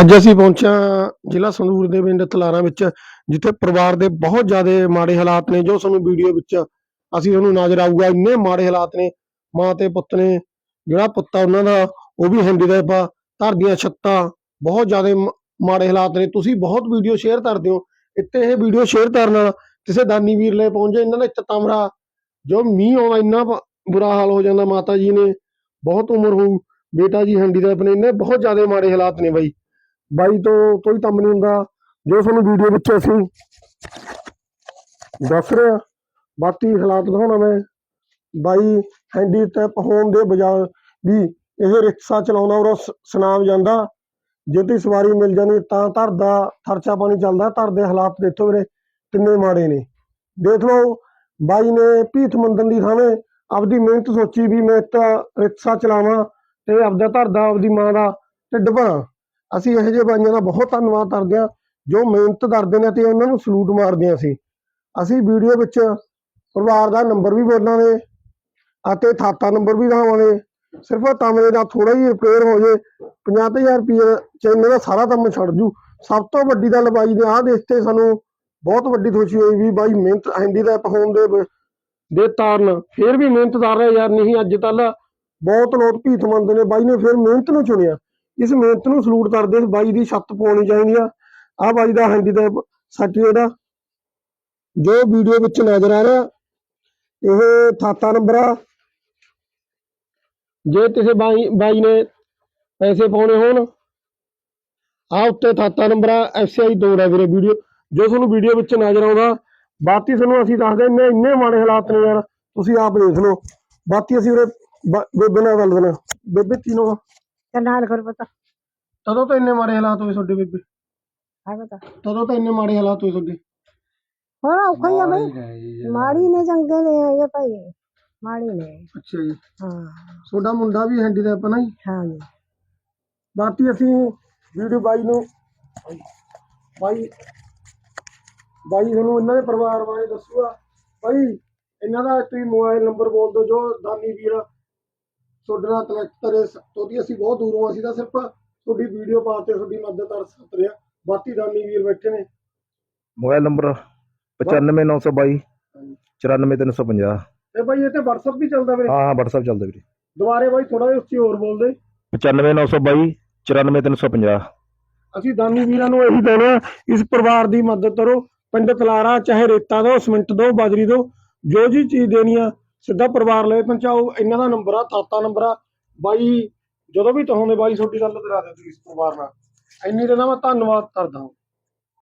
ਅੱਜ ਅਸੀਂ ਪਹੁੰਚੇ ਜ਼ਿਲ੍ਹਾ ਸੰਗਰੂਰ ਦੇ ਪਿੰਡ ਤਲਾਰਾਂ ਵਿੱਚ, ਜਿੱਥੇ ਪਰਿਵਾਰ ਦੇ ਬਹੁਤ ਜ਼ਿਆਦਾ ਮਾੜੇ ਹਾਲਾਤ ਨੇ, ਜੋ ਸਾਨੂੰ ਵੀਡੀਓ ਵਿੱਚ ਅਸੀਂ ਤੁਹਾਨੂੰ ਨਜ਼ਰ ਆਊਗਾ, ਇੰਨੇ ਮਾੜੇ ਹਾਲਾਤ ਨੇ, ਮਾਂ ਤੇ ਪੁੱਤ ਨੇ, ਜਿਹੜਾ ਪੁੱਤ ਆ ਉਹਨਾਂ ਦਾ, ਉਹ ਵੀ ਹੈਂਡੀਕੈਪ ਆ ਘਰ ਦੀਆਂ ਛੱਤਾਂ, ਬਹੁਤ ਜ਼ਿਆਦਾ ਮਾੜੇ ਹਾਲਾਤ ਨੇ। ਤੁਸੀਂ ਬਹੁਤ ਵੀਡੀਓ ਸ਼ੇਅਰ ਕਰਦੇ ਹੋ, ਇੱਥੇ ਇਹ ਵੀਡੀਓ ਸ਼ੇਅਰ ਕਰਨ ਨਾਲ ਕਿਸੇ ਦਾਨੀ ਵੀਰ ਲਈ ਪਹੁੰਚੇ ਇਹਨਾਂ ਦਾ ਇੱਕ ਕਮਰਾ, ਜੋ ਮੀਂਹ ਆਉਂਦਾ, ਇੰਨਾ ਬੁਰਾ ਹਾਲ ਹੋ ਜਾਂਦਾ, ਮਾਤਾ ਜੀ ਨੇ, ਬਹੁਤ ਉਮਰ ਹੋਊ ਬੇਟਾ ਜੀ ਹੈਂਡੀਕੈਪ ਨੇ ਬਹੁਤ ਜ਼ਿਆਦਾ ਮਾੜੇ ਹਾਲਾਤ ਨੇ ਬਾਈ। ਬਾਈ ਤੋਂ ਕੋਈ ਕੰਮ ਨਹੀਂ ਹੁੰਦਾ। ਜੋ ਤੁਹਾਨੂੰ ਵੀਡੀਓ ਵਿੱਚ ਅਸੀਂ ਦੱਸ ਰਹੇ ਹਾਂ, ਬਾਕੀ ਹਾਲਾਤ ਦਿਖਾਉਣਾ ਮੈਂ। ਬਾਈ ਹੈਂਡੀਕੈਪ ਹੋਣ ਦੇ ਬਜਾਏ ਵੀ ਇਹ ਰਿਕਸ਼ਾ ਚਲਾਉਂਦਾ ਔਰ ਸੁਨਾਮ ਜਾਂਦਾ। ਜੇ ਤੇ ਸਵਾਰੀ ਮਿਲ ਜਾਂਦੀ ਤਾਂ ਧਰ ਦਾ ਖਰਚਾ ਪਾਣੀ ਚੱਲਦਾ। ਧਰ ਦੇ ਹਾਲਾਤ ਦੇਖੋ ਵੀਰੇ, ਕਿੰਨੇ ਮਾੜੇ ਨੇ। ਦੇਖ ਲਓ, ਬਾਈ ਨੇ ਭੀਤ ਮੰਦਨ ਦੀ ਥਾਵੇਂ ਆਪਦੀ ਮਿਹਨਤ ਸੋਚੀ ਵੀ ਮੈਂ ਤਾਂ ਰਿਕਸ਼ਾ ਚਲਾਵਾਂ। ਤੇ ਆਪਦਾ ਧਰ ਦਾ, ਆਪਦੀ ਮਾਂ ਦਾ ਢਿੱਡ ਭਰਾਂ। ਅਸੀਂ ਇਹੋ ਜਿਹੇ ਬਾਈਆਂ ਦਾ ਬਹੁਤ ਧੰਨਵਾਦ ਕਰਦੇ ਹਾਂ, ਜੋ ਮਿਹਨਤ ਕਰਦੇ ਨੇ ਤੇ ਉਹਨਾਂ ਨੂੰ ਸਲੂਟ ਮਾਰਦੇ ਹਾਂ ਅਸੀਂ। ਅਸੀਂ ਵੀਡੀਓ ਵਿੱਚ ਪਰਿਵਾਰ ਦਾ ਨੰਬਰ ਵੀ ਬੋਲਾਂਗੇ ਅਤੇ ਖਾਤਾ ਨੰਬਰ ਵੀ ਦਵਾਵਾਂਗੇ ਸਿਰਫ ਕਮਰੇ ਦਾ ਥੋੜਾ ਹੀ ਰਿਪੇਅਰ ਹੋ ਜੇ 50000 ਰੁਪਏ ਚ ਦਾ ਸਾਰਾ ਕੰਮ ਛੱਡ ਜੂ। ਸਭ ਤੋਂ ਵੱਡੀ ਗੱਲ ਬਾਈ ਦੇ ਆਹ ਦੇਖ ਕੇ ਸਾਨੂੰ ਬਹੁਤ ਵੱਡੀ ਖੁਸ਼ੀ ਹੋਈ ਵੀ ਬਾਈ ਮਿਹਨਤ ਹੈਂਦੀ ਦਾ ਹੋਣ ਦੇ ਦੇ ਕਾਰਨ ਫਿਰ ਵੀ ਮਿਹਨਤ ਕਰ ਰਿਹਾ ਯਾਰ, ਨਹੀਂ ਅੱਜ ਕੱਲ ਬਹੁਤ ਲੋਕ ਭੀਤ ਮੰਨਦੇ ਨੇ, ਬਾਈ ਨੇ ਫਿਰ ਮਿਹਨਤ ਨੂੰ ਚੁਣਿਆ। ਇਸ ਮਿਹਨਤ ਨੂੰ ਸਲੂਟ ਕਰਦੇ ਬਾਈ ਦੀ ਛੱਤ ਪਾਉਣੀ ਚਾਹੀਦੀ ਆ। ਆ ਬਾਈ ਦਾ ਹੈਂਡੀ ਦਾ ਸਰਟੀਫਿਕੇਟ ਆ ਜੋ ਵੀਡੀਓ ਵਿੱਚ ਨਜ਼ਰ ਆ ਰਿਹਾ, ਇਹ ਖਾਤਾ ਨੰਬਰ ਆ। ਜੇ ਕਿਸੇ ਬਾਈ ਬਾਈ ਨੇ ਪੈਸੇ ਪਾਉਣੇ ਹੋਣ ਆ ਉੱਤੇ ਥਾਤਾ ਨੰਬਰ ਆ ਐਫਸੀਆਈ ਦੋ ਹੈ ਵੀਰੇ ਵੀਡੀਓ ਜੋ ਤੁਹਾਨੂੰ ਵੀਡੀਓ ਵਿੱਚ ਨਜ਼ਰ ਆਉਂਦਾ, ਬਾਕੀ ਤੁਹਾਨੂੰ ਅਸੀਂ ਦੱਸਦੇ ਇੰਨੇ ਇੰਨੇ ਮਾੜੇ ਹਾਲਾਤ ਨੇ ਯਾਰ, ਤੁਸੀਂ ਆਪ ਦੇਖ ਲਓ। ਬਾਕੀ ਅਸੀਂ ਉਰੇ ਬ- ਬੇਬੇ ਨਾਲ ਗੱਲ ਕਰਨਾ ਬੇਬੇ ਤੀਨੋਂ ਕਰਨਾਲ ਫਿਰ ਪਤਾ। ਤਦੋਂ ਤਾਂ ਇੰਨੇ ਮਾੜੇ ਹਾਲਾਤ ਹੋਏ ਤੁਹਾਡੇ ਬੇਬੇ। ਹੈ ਪਤਾ। ਤਦੋਂ ਤਾਂ ਇੰਨੇ ਮਾੜੇ ਹਾਲਾਤ ਹੋਏ ਤੁਹਾਡੇ। ਹੁਣ ਔਖਾ ਹੀ ਆ ਬਈ। ਮਾੜੀ ਨੇ ਚੰਗੇ ਨੇ ਇਹ ਭਾਈ। ਮਾੜੀ ਨੇ। ਅੱਛਾ ਜੀ। ਹਾਂ। ਤੁਹਾਡਾ ਮੁੰਡਾ ਵੀ ਹੈਂਡੀ ਦਾ ਆਪਣਾ ਹੀ ਹਾਂ ਜੀ। ਬਾਕੀ ਅਸੀਂ ਵੀਡੀਓ ਬਾਈ ਨੂੰ ਬਾਈ ਬਾਈ ਤੁਹਾਨੂੰ ਇਹਨਾਂ ਦੇ ਪਰਿਵਾਰ ਬਾਰੇ ਦੱਸੂਗਾ। ਬਾਈ ਇਹਨਾਂ ਦਾ ਤੁਸੀਂ ਮੋਬਾਈਲ ਨੰਬਰ ਬੋਲ ਦਿਓ ਜੋ ਦਾਨੀ ਵੀਰ ਤੁਹਾਡੇ ਨਾਲ ਕਨੈਕਟ ਕਰੇ ਤੁਹਾਡੀ ਅਸੀਂ ਬਹੁਤ ਦੂਰੋਂ ਅਸੀਂ ਤਾਂ ਸਿਰਫ ਤੁਹਾਡੀ ਵੀਡੀਓ ਪਾ ਕੇ ਤੁਹਾਡੀ ਮਦਦ ਕਰ ਸਕਦੇ ਹਾਂ। ਬਾਕੀ ਦਾਨੀ ਵੀਰ ਬੈਠੇ ਨੇ। ਮੋਬਾਈਲ ਨੰਬਰ 95922 94350 ਤੇ ਬਾਈ ਇਹ ਤੇ WhatsApp ਵੀ ਚੱਲਦਾ ਵੀਰੇ? ਹਾਂ ਹਾਂ WhatsApp ਚੱਲਦਾ ਵੀਰੇ। ਦੁਬਾਰੇ ਬਾਈ ਥੋੜਾ ਜਿਹਾ ਉੱਚੀ ਹੋਰ ਬੋਲਦੇ 95922 94350 ਅਸੀਂ ਦਾਨੀ ਵੀਰਾਂ ਨੂੰ ਇਹੀ ਕਹਿੰਦੇ ਆ ਇਸ ਪਰਿਵਾਰ ਦੀ ਮਦਦ ਕਰੋ। ਪਿੰਡ ਤਲਾਰਾ ਚਾਹੇ ਰੇਤਾ ਦੋ ਸਿਮੈਂਟ ਦੋ ਬਾਜਰੀ ਦੋ ਜੋ ਜੀ ਚੀਜ਼ ਦੇਣੀ ਆ ਸਿੱਧਾ ਪਰਿਵਾਰ ਲਈ ਪਹੁੰਚਾਓ, ਇਹਨਾਂ ਦਾ ਨੰਬਰ ਆ, ਤਾਤਾ ਨੰਬਰ ਆ। ਬਾਈ, ਜਦੋਂ ਵੀ ਚਾਹੋਗੇ ਬਾਈ ਤੁਹਾਡੀ ਗੱਲ ਕਰਾ ਦਿੰਦੇ ਇਸ ਪਰਿਵਾਰ ਨਾਲ। ਇੰਨੀ ਦੇ ਨਾਲ ਮੈਂ ਧੰਨਵਾਦ ਕਰਦਾ ਹਾਂ।